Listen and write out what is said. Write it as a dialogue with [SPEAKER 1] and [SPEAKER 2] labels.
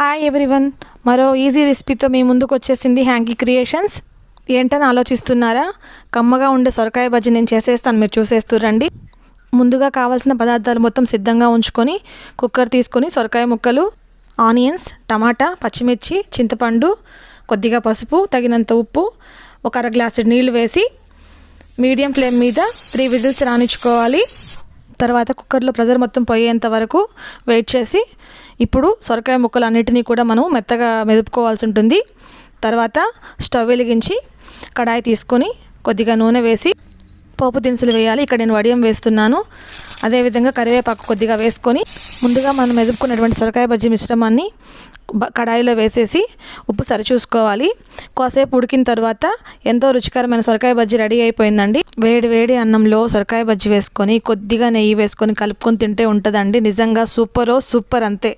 [SPEAKER 1] Hi everyone మరో easy రెసిపీతో మీ ముందుకు వచ్చేసింది హ్యాంకీ క్రియేషన్స్ ఏంటని ఆలోచిస్తున్నారా? కమ్మగా ఉండే సొరకాయ బజ్జీ నేను చేసేస్తాను. మీరు చూసేస్తురండి ముందుగా కావాల్సిన పదార్థాలు మొత్తం సిద్ధంగా ఉంచుకొని కుక్కర్ తీసుకొని సొరకాయ ముక్కలు ఆనియన్స్ టమాటా పచ్చిమిర్చి చింతపండు కొద్దిగా పసుపు తగినంత ఉప్పు ఒక అర గ్లాసు నీళ్ళు వేసి మీడియం ఫ్లేమ్ మీద త్రీ విజిల్స్ రానిచ్చుకోవాలి తర్వాత కుక్కర్లో ప్రెజర్ మొత్తం పోయేంత వరకు వెయిట్ చేసి ఇప్పుడు సొరకాయ ముక్కలు అన్నిటినీ కూడా మనం మెత్తగా మెదుపుకోవాల్సి ఉంటుంది. తర్వాత స్టవ్ వెలిగించి కడాయి తీసుకొని కొద్దిగా నూనె వేసి పోపు దినుసులు వేయాలి. ఇక్కడ నేను వడియం వేస్తున్నాను. అదేవిధంగా కరివేపాకు కొద్దిగా వేసుకొని ముందుగా మనం ఎదుర్కొనేటువంటి సొరకాయ బజ్జీ మిశ్రమాన్ని కడాయిలో వేసేసి ఉప్పు సరిచూసుకోవాలి. కాసేపు ఉడికిన తర్వాత ఎంతో రుచికరమైన సొరకాయ బజ్జీ రెడీ అయిపోయిందండి. వేడి వేడి అన్నంలో సొరకాయ బజ్జీ వేసుకొని కొద్దిగా నెయ్యి వేసుకొని కలుపుకొని తింటే ఉంటుందండి. నిజంగా సూపరో సూపర్ అంతే.